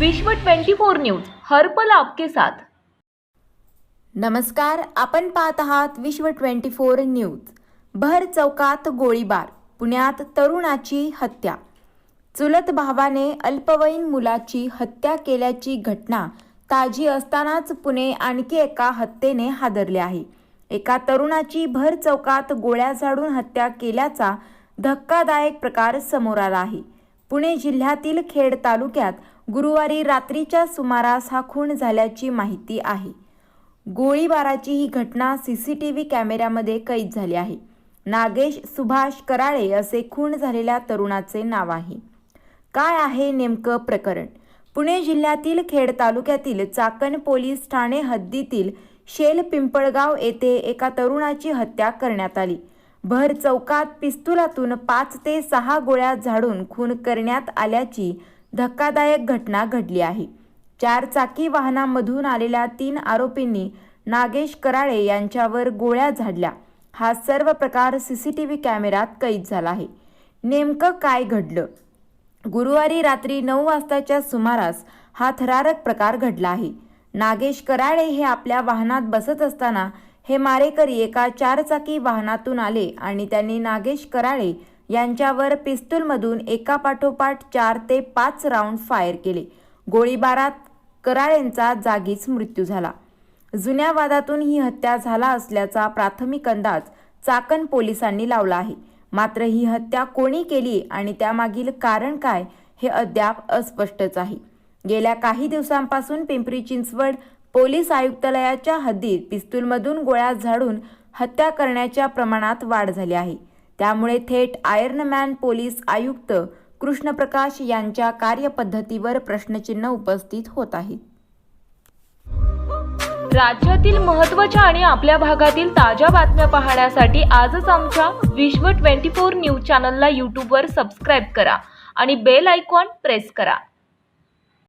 विश्व 24 न्यूज हर्पल आपके साथ. नमस्कार आपण पाहत आहात विश्व 24 न्यूज. भर चौकात गोळीबार पुण्यात तरुणाची हत्या. चुलत भावाने अल्पवयीन मुलाची हत्या केल्याची घटना ताजी असतानाच पुणे आणखी एका हत्येने हादरले आहे. एका तरुणाची भर चौकात गोळ्या झाडून हत्या केल्याचा धक्कादायक प्रकार समोर आला आहे. पुणे जिल्ह्यातील खेड तालुक्यात गुरुवारी रात्रीच्या सुमारास हा खून झाल्याची माहिती आहे. गोळीबाराची ही घटना सी सी टी व्ही कॅमेऱ्यामध्ये कैद झाली आहे. नागेश सुभाष कराळे असे खून झालेल्या तरुणाचे नाव आहे. काय आहे नेमकं प्रकरण? पुणे जिल्ह्यातील खेड तालुक्यातील चाकण पोलीस ठाणे हद्दीतील शेल पिंपळगाव येथे एका तरुणाची हत्या करण्यात आली. भर चौकात पिस्तुलातून पाच ते सहा गोळ्या झाडून खून करण्यात आल्याची धक्कादायक घटना घडली आहे. चार चाकी वाहनामधून आलेल्या तीन आरोपींनी नागेश कराळे यांच्यावर गोळ्या झाडल्या. हा सर्व प्रकार सीसीटीव्ही कॅमेऱ्यात कैद झाला आहे. नेमकं काय घडलं? गुरुवारी रात्री नऊ वाजताच्या सुमारास हा थरारक प्रकार घडला आहे. नागेश कराळे हे आपल्या वाहनात बसत असताना हे मारेकरी एका चारचाकी वाहनातून आले आणि त्यांनी नागेश कराळे यांच्यावर पिस्तूलमधून एकापाठोपाठ चार ते पाच राऊंड फायर केले. गोळीबारात कराळेंचा जागीच मृत्यू झाला. जुन्या वादातून ही हत्या झाला असल्याचा प्राथमिक अंदाज चाकण पोलिसांनी लावला आहे. मात्र ही हत्या कोणी केली आणि त्यामागील कारण काय हे अद्याप अस्पष्टच आहे. गेल्या काही दिवसांपासून पिंपरी चिंचवड पोलीस आयुक्तालयाच्या हद्दीत पिस्तूलमधून गोळ्या झाडून हत्या करण्याच्या प्रमाणात वाढ झाली आहे. त्यामुळे थेट आयर्नमॅन पोलीस आयुक्त कृष्णप्रकाश यांच्या कार्यपद्धतीवर प्रश्नचिन्ह उपस्थित होत आहेत. राज्यातील महत्त्वाच्या आणि आपल्या भागातील ताज्या बातम्या पाहण्यासाठी आजच आमच्या विश्व 24 न्यूज चॅनलला यूट्यूबवर सबस्क्राईब करा आणि बेल आयकॉन प्रेस करा.